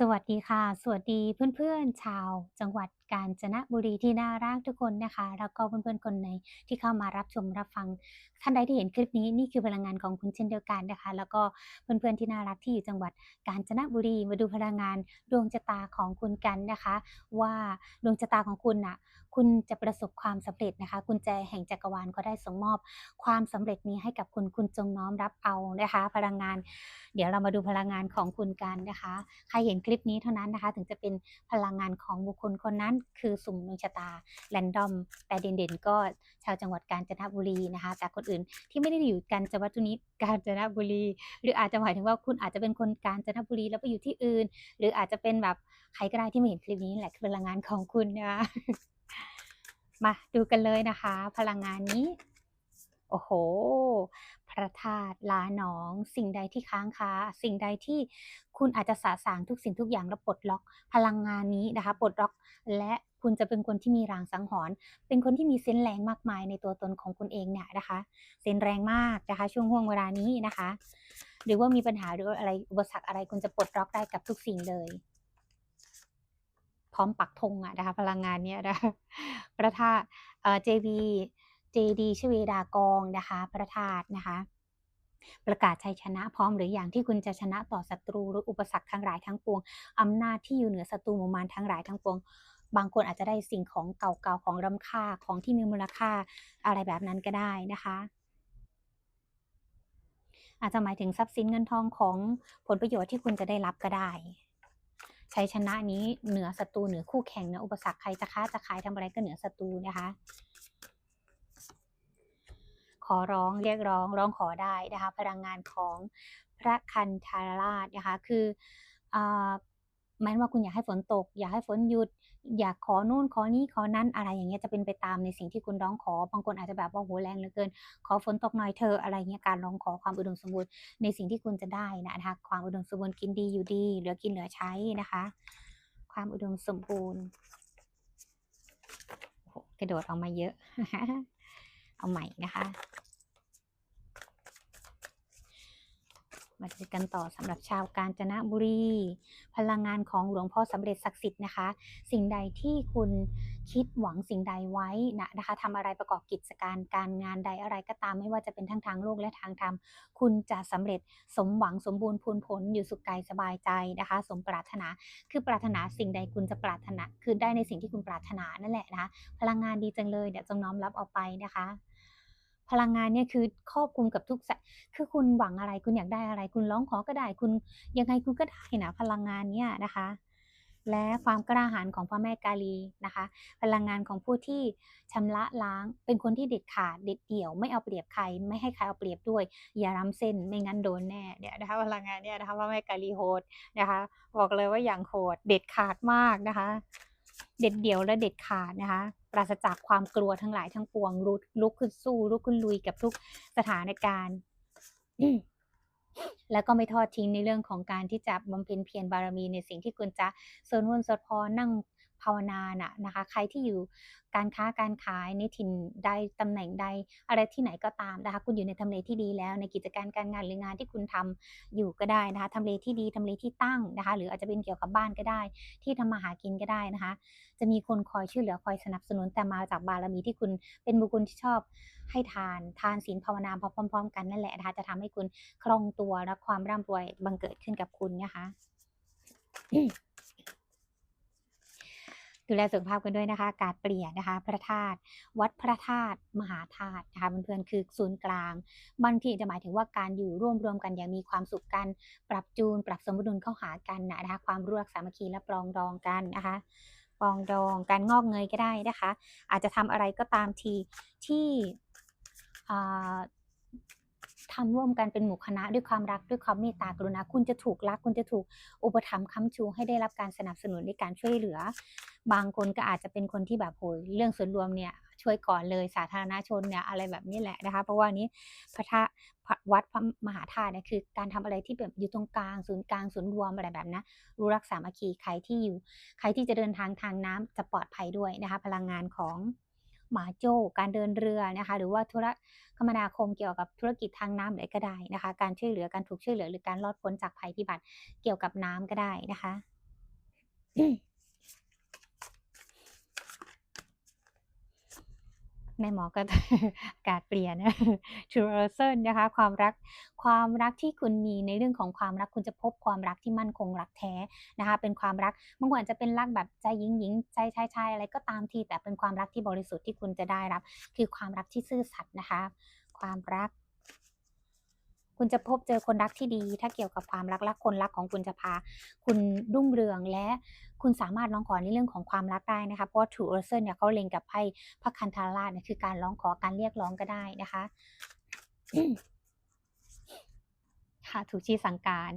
สวัสดีค่ะ สวัสดีเพื่อนๆ ชาว จังหวัดกาญจนบุรีที่น่ารักทุกคนนะคะ แล้วก็เพื่อนๆคนไหนที่เข้ามารับชมรับฟัง ท่านใดที่เห็นคลิปนี้นี่คือพลังงานของคุณเช่นเดียวกันนะคะ แล้วก็เพื่อนๆที่น่ารักที่อยู่จังหวัดกาญจนบุรีมาดูพลังงานดวงชะตาของคุณกันนะคะ ว่าดวงชะตาของคุณน่ะคุณจะประสบความสำเร็จนะคะ กุญแจแห่งจักรวาลก็ได้ส่งมอบ ความสำเร็จนี้ให้กับคุณคุณจงน้อมรับเอานะคะ พลังงาน เดี๋ยวเรามาดูพลังงานของคุณกันนะคะ ใครเห็นคลิปนี้เท่านั้นนะคะ ถึงจะเป็นพลังงานของบุคคลคนนั้น คือสุ่มดวงชะตาแรนดอม แต่เด่นๆ ก็ชาวจังหวัดกาญจนบุรีนะคะ แต่คนอื่นที่ไม่ได้อยู่กาญจนบุรีกาญจนบุรี หรืออาจจะหมายถึงว่าคุณอาจจะเป็นคนกาญจนบุรีแล้วไปอยู่ที่อื่น หรืออาจจะเป็นแบบใครก็ได้ที่ม่เห็นคลิปนี้แหละคือพลังงานของคุณนะคะมาดูกันเลยนะคะ พลังงานนี้ โอ้โห พระธาตุลาหนอง สิ่งใดที่ค้างคาสิ่งใดที่คุณอาจจะสาสางทุกสิ่งทุกอย่างแล้วปลดล็อกพลังงานนี้นะคะปลดล็อกและคุณจะเป็นคนที่มีรางสังหรณ์เป็นคนที่มีเซนแรงมากมายในตัวตนของคุณเองเนี่ยนะคะ เซนแรงมากนะคะช่วงห่วงเวลานี้นะคะ หรือว่ามีปัญหาหรืออะไรอุปสรรคอะไรคุณจะปลดล็อกได้กับทุกสิ่งเลยพร้อมปักธงอะนะคะพลังงานเนี้ยนะคะพระธาตุเอ่ อ JB JD ชเวดากองนะคะพระธาตุนะคะ ประกาศชัยชนะพร้อมหรืออย่างที่คุณจะชนะต่อศัตรูหรืออุปสรรคทั้งหลายทั้งปวงอำนาจที่อยู่เหนือศัตรูหมู่มารทั้งหลายทั้งปวง บางคนอาจจะได้สิ่งของเก่าๆของล้ำค่าของที่มีมูลค่าอะไรแบบนั้นก็ได้นะคะอาจจะหมายถึงทรัพย์สินเงินทองของผลประโยชน์ที่คุณจะได้รับก็ได้ ชัยชนะนี้เหนือศัตรูเหนือคู่แข่งเหนืออุปสรรคใครจะค้าจะขายทำอะไรก็เหนือศัตรูนะคะ ขอร้องเรียกร้องร้องขอได้นะคะพลังงานของพระคันธาราชนะคะคืออ่าแม้ว่าคุณอยากให้ฝนตก อยากให้ฝนหยุด อยากขอนู่นขอนี้ขอนั้นอะไรอย่างเงี้ยจะเป็นไปตามในสิ่งที่คุณร้องขอบางคนอาจจะแบบว่าโหแรงเหลือเกิน ขอฝนตกหน่อยเธออะไรเงี้ยการร้องขอความอุดมสมบูรณ์ในสิ่งที่คุณจะได้นะคะความอุดมสมบูรณ์กินดีอยู่ดีเหลือกินเหลือใช้นะคะ ความอุดมสมบูรณ์กระโดดออกมาเยอะ เอาใหม่นะคะ มาดูกันต่อสำหรับชาวกาญจนบุรี พลังงานของหลวงพ่อสำเร็จศักดิ์สิทธิ์นะคะ สิ่งใดที่คุณคิดหวังสิ่งใดไว้นะนะคะทำอะไรประกอบกิจการการงานใดอะไรก็ตามไม่ว่าจะเป็นทั้งทางโลกและทางธรรม คุณจะสำเร็จสมหวังสมบูรณ์พูนผลอยู่สุขกายสบายใจนะคะ สมปรารถนาคือปรารถนาสิ่งใดคุณจะปรารถนา คือได้ในสิ่งที่คุณปรารถนานั่นแหละนะคะพลังงานดีจังเลยเดี๋ยวจงน้อมรับเอาไปนะคะ พลังงานเนี่ยคือครอบคลุมกับทุกสะคือคุณหวังอะไรคุณอยากได้อะไร คุณร้องขอก็ได้คุณยังไงคุณก็ได้นะพลังงานเนี่ยนะคะ และความกล้าหาญของพระแม่กาลีนะคะ พลังงานของผู้ที่ชำระล้าง เป็นคนที่เด็ดขาดเด็ดเดี่ยว ไม่เอาเปรียบใคร ไม่ให้ใครเอาเปรียบด้วย อย่าล้ำเส้นไม่งั้นโดนแน่เนี่ยนะคะพลังงานเนี่ยนะคะพระแม่กาลีโหดนะคะ บอกเลยว่าอย่างโหดเด็ดขาดมากนะคะ เด็ดเดี่ยวและเด็ดขาดนะคะ ปราศจากความกลัวทั้งหลายทั้งปวงลุกลุกขึ้นสู้ลุกขึ้นลุยกับทุกสถานการณ์แล้วก็ไม่ทอดทิ้งในเรื่องของการที่จะบำเพ็ญเพียรบารมีในสิ่งที่คุณจะสวดมนสดพอนั่ง ภาวนาน่ะนะคะ ใครที่อยู่การค้าการขายในถิ่นใดตำแหน่งใด อะไรที่ไหนก็ตามนะคะ คุณอยู่ในทำเลที่ดีแล้ว ในกิจการการงานหรืองานที่คุณทำอยู่ก็ได้นะคะทำเลที่ดีทำเลที่ตั้งนะคะ หรืออาจจะเป็นเกี่ยวกับบ้านก็ได้ ที่ทำมาหากินก็ได้นะคะ จะมีคนคอยช่วยเหลือคอยสนับสนุนแต่มาจากบารมีที่คุณเป็นบุคคลที่ชอบให้ทานทานศีลภาวนาพร้อม ๆ กันนั่นแหละนะคะจะทำให้คุณคล่องตัวและความร่ำรวยบังเกิดขึ้นกับคุณนะคะ ดูแลสุขภาพกันด้วยนะคะ กาศเปลี่ยนนะคะ พระธาตุวัดพระธาตุมหาธาตุนะคะเพื่อนๆคือศูนย์กลาง บางทีจะหมายถึงว่าการอยู่ร่วมรวมกันอย่างมีความสุขกัน ปรับจูน ปรับสมดุลเข้าหากันนะคะความรู้รักสามัคคีและปรองดองกันนะคะปองดองการงอกเงยก็ได้นะคะ อาจจะทำอะไรก็ตามทีที่อ่าทำร่วมกันเป็นหมู่คณะด้วยความรักด้วยความเมตตากรุณาคุณจะถูกรัก คุณจะถูกอุปถัมภ์ค้ำชูให้ได้รับการสนับสนุนในการช่วยเหลือ บางคนก็อาจจะเป็นคนที่แบบโหยเรื่องส่วนรวมเนี่ยช่วยก่อนเลยสาธารณชนเนี่ยอะไรแบบนี้แหละนะคะ เพราะว่านี้พระธาพระวัดพระมหาธาตุเนี่ยคือการทำอะไรที่แบบอยู่ตรงกลางศูนย์กลางศูนย์รวมอะไรแบบนะรู้รักสามัคคีใครที่อยู่ ใครที่จะเดินทางทางน้ำจะปลอดภัยด้วยนะคะ พลังงานของหมาโจ้การเดินเรือนะคะ หรือว่าธุรคมนาคมเกี่ยวกับธุรกิจทางน้ำอะไรก็ได้นะคะ การช่วยเหลือการถูกช่วยเหลือหรือการรอดพ้นจากภัยพิบัติเกี่ยวกับน้ำก็ได้นะคะ แม่หมอก็อากาศเปลี่ยน True Person นะคะ ความรัก ความรักที่คุณมีในเรื่องของความรักคุณจะพบความรักที่มั่นคงรักแท้นะคะ เป็นความรักบางคนอาจจะเป็นรักแบบใจหญิงหญิงใจชายชายอะไรก็ตามทีแต่เป็นความรักที่บริสุทธิ์ที่คุณจะได้รับ คือความรักที่ซื่อสัตย์นะคะ ความรัก คุณจะพบเจอคนรักที่ดี ถ้าเกี่ยวกับความรักรักคนรักของคุณจะพา คุณรุ่งเรืองและคุณสามารถร้องขอในเรื่องของความรักได้นะคะ เพราะว่า True Person เนี่ยเขาเล็งกับไพ่พระคันธาราชเนี่ยคือการร้องขอการเรียกร้องก็ได้นะคะ ค่ะถูกชี้สั่งการ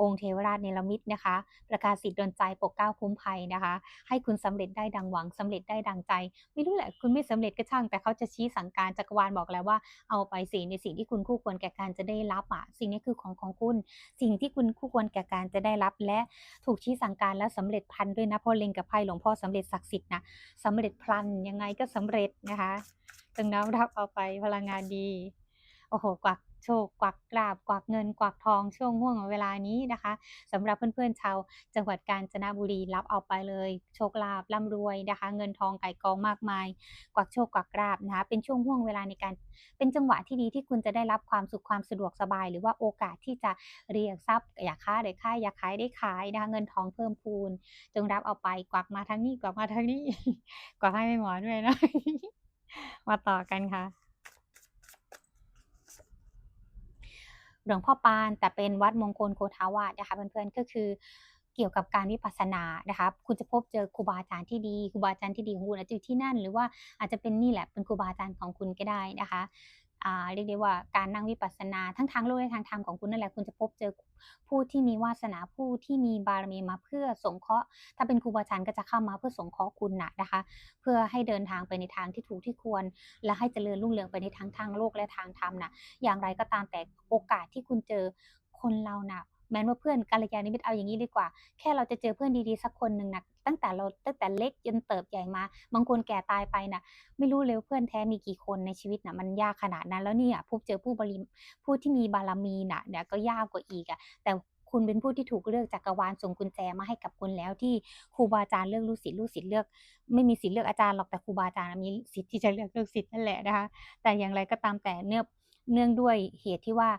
องค์เทวราชเนรมิตนะคะ ประกาศสิทธิ์ดลใจปกเก้าคุ้มภัยนะคะ ให้คุณสำเร็จได้ดังหวังสำเร็จได้ดังใจ ไม่รู้แหละคุณไม่สำเร็จก็ช่าง แต่เขาจะชี้สั่งการจักรวาลบอกแล้วว่าเอาไปสิในสิ่งที่คุณคู่ควรแก่การจะได้รับอะสิ่งนี้คือของของคุณ สิ่งที่คุณคู่ควรแก่การจะได้รับและถูกชี้สั่งการและสำเร็จพันด้วยนะพราะเล็งกับไพ่หลวงพ่อสำเร็จศักดิ์สิทธิ์นะสำเร็จพลันยังไงก็สำเร็จนะคะจงน้อมรับเอาไปพลังงานดีโอ้โฮกวัก โชค กวักลาภกวักเงิน กวักทอง ช่วงห่วงเวลานี้นะคะสำหรับเพื่อนๆชาวจังหวัดกาญจนบุรีรับเอาไปเลย โชคลาภร่ำรวยนะคะ เงินทองไก่กองมากมาย กวักโชคกวักลาภนะคะเป็นช่วงห่วงเวลาในการเป็นจังหวะที่ดีที่คุณจะได้รับความสุขความสะดวกสบาย หรือว่าโอกาสที่จะเรียกทรัพย์อยากค้าได้ค้าอยากขายได้ขายนะคะเงินทองเพิ่มพูน จงรับเอาไปกวักมาทางนี้กวักมาทางนี้กวักให้แม่หมอด้วยนะมาต่อกันค่ะ หลวงพ่อปาน แต่เป็นวัดมงคลโคทาวาสนะคะเพื่อนๆก็คือเกี่ยวกับการวิปัสสนานะคะคุณจะพบเจอครูบาอาจารย์ที่ดีครูบาอาจารย์ที่ดีของคุณอาจจะอยู่ที่นั่น หรือว่าอาจจะเป็นนี่แหละเป็นครูบาอาจารย์ของคุณก็ได้นะคะ เรียกได้ว่าการนั่งวิปัสสนาทั้งทางโลกและทางธรรมของคุณนั่นแหละคุณจะพบเจอผู้ที่มีวาสนาผู้ที่มีบารมีมาเพื่อสงเคราะห์ ถ้าเป็นครูบาอาจารย์ก็จะเข้ามาเพื่อสงเคราะห์คุณน่ะนะคะ เพื่อให้เดินทางไปในทางที่ถูกที่ควร และให้เจริญรุ่งเรืองไปในทั้งทางโลกและทางธรรมน่ะอย่างไรก็ตามแต่โอกาสที่คุณเจอคนเราน่ะ แม้ว่าเพื่อนกัลยาณมิตรเอาอย่างงี้ดีกว่า แค่เราจะเจอเพื่อนดีๆสักคนหนึ่งน่ะตั้งแต่เราตั้งแต่เล็กจนเติบใหญ่มา บางคนแก่ตายไปน่ะไม่รู้เลยเพื่อนแท้มีกี่คนในชีวิตน่ะมันยากขนาดนั้น แล้วเนี่ยพบเจอผู้บริผู้ที่มีบารมีน่ะเนี่ยก็ยากกว่าอีกอะแต่คุณเป็นผู้ที่ถูกเลือกจักรวาลส่งกุญแจมาให้กับคุณแล้วที่ครูบาอาจารย์เลือกลูกศิษย์ลูกศิษย์เลือก ไม่มีสิทธิ์เลือกอาจารย์หรอกแต่ครูบาอาจารย์มีสิทธิ์ที่จะเลือกลูกศิษย์นั่นแหละนะคะแต่อย่างไรก็ตามแต่เนื่องเนื่องด้วยเหตุที่ว่า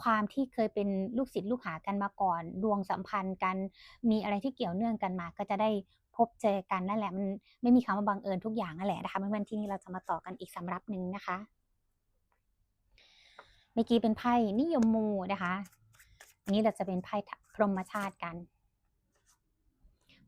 ความที่เคยเป็นลูกศิษย์ลูกหากันมาก่อน ดวงสัมพันธ์กัน มีอะไรที่เกี่ยวเนื่องกันมา ก็จะได้พบเจอกันนั่นแหละ มันไม่มีคำว่าบังเอิญทุกอย่างนั่นแหละนะคะเพื่อนๆที่นี่เราจะมาต่อกันอีกสำรับหนึ่งนะคะ เมื่อกี้เป็นไพ่นิยมมูนะคะอันนี้เราจะเป็นไพ่พรหมชาติกัน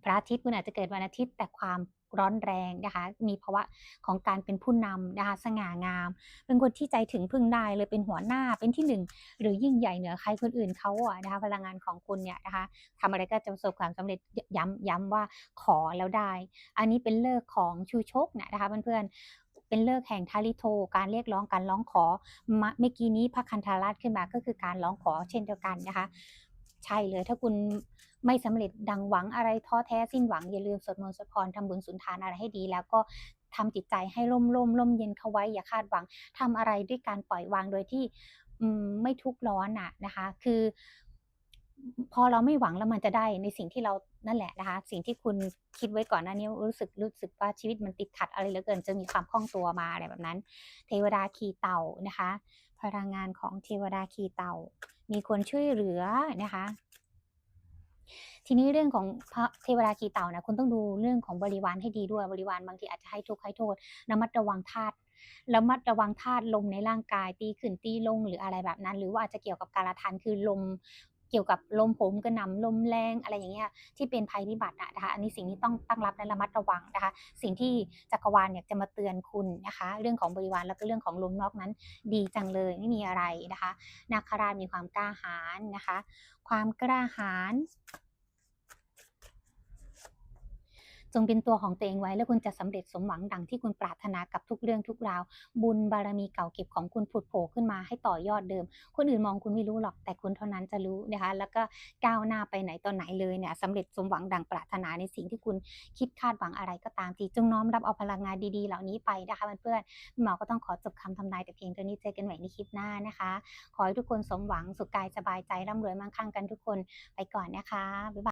พระอาทิตย์คุณอาจจะเกิดวันอาทิตย์แต่ความ ร้อนแรงนะคะ มีภาวะของการเป็นผู้นำนะคะ สง่างาม เป็นคนที่ใจถึงพึ่งได้เลยเป็นหัวหน้าเป็นที่หนึ่งหรือยิ่งใหญ่เหนือใครคนอื่นเขาอะนะคะ พลังงานของคุณเนี่ยนะคะทำอะไรก็จะประสบความสำเร็จยย้ำย้ำว่าขอแล้วได้ อันนี้เป็นฤกษ์ของชูชกน่ะนะคะเพื่อนๆเป็นฤกษ์แห่งทาริโท การเรียกร้องการร้องขอเมื่อกี้นี้พระคันธาราชขึ้นมาก็คือการร้องขอเช่นเดียวกันนะคะ ใช่เลย ถ้าคุณไม่สำเร็จดังหวังอะไรท้อแท้สิ้นหวังอย่าลืมสวดมนต์สวดพรทำบุญสุนทานอะไรให้ดี แล้วก็ทำจิตใจให้ร่มๆร่มเย็นเข้าไว้อย่าคาดหวังทำอะไรด้วยการปล่อยวางโดยที่ไม่ทุกข์ร้อนน่ะนะคะ คือ พอเราไม่หวังแล้วมันจะได้ในสิ่งที่เรานั่นแหละนะคะ สิ่งที่คุณคิดไว้ก่อนหน้านี้รู้สึกรู้สึกว่าชีวิตมันติดขัดอะไรเหลือเกินจะมีความคล่องตัวมาอะไรแบบนั้น เทวดาขี่เต่านะคะ พลังงานของเทวดาขี่เต่า มีคนช่วยเหลือนะคะ ทีนี้เรื่องของพระเทวดาขี่เต่านะคุณต้องดูเรื่องของบริวารให้ดีด้วยบริวารบางทีอาจจะให้ทุกข์ให้โทษระมัดระวังธาตุระมัดระวังธาตุลมในร่างกายตีขึ้นตีลงหรืออะไรแบบนั้น หรือว่าอาจจะเกี่ยวกับกาลทันคือลม กี่ยวกับลมโหมกระหน่ำลมแรงอะไรอย่างเงี้ยที่เป็นภัยพิบัติอะนะคะอันนี้สิ่งที่ต้องตั้งรับและระมัดระวังนะคะ สิ่งที่จักรวาลเนี่ยจะมาเตือนคุณนะคะ เรื่องของบริวารแล้วก็เรื่องของลมนอกนั้น ดีจังเลยไม่มีอะไรนะคะนาคราชมีความกล้าหาญนะคะ ความกล้าหาญ จงเป็นตัวของตัวเองไว้ แล้วคุณจะสำเร็จสมหวังดังที่คุณปรารถนากับทุกเรื่องทุกราว บุญบารมีเก่าเก็บของคุณผุดโผล่ขึ้นมาให้ต่อยอดเดิม คนอื่นมองคุณไม่รู้หรอกแต่คุณเท่านั้นจะรู้นะคะ แล้วก็ก้าวหน้าไปไหนต่อไหนเลยเนี่ยสำเร็จสมหวังดังปรารถนาในสิ่งที่คุณคิดคาดหวังอะไรก็ตามทีจงน้อมรับเอาพลังงานดีๆ เหล่านี้ไปนะคะเพื่อนๆหมอก็ต้องขอจบคำทำนายแต่เพียงเท่านี้เจอกันใหม่ในคลิปหน้านะคะ ขอให้ทุกคนสมหวังสุขกายสบายใจร่ำรวยมั่งคั่งกันทุกคนไปก่อนนะคะบ๊ายบาย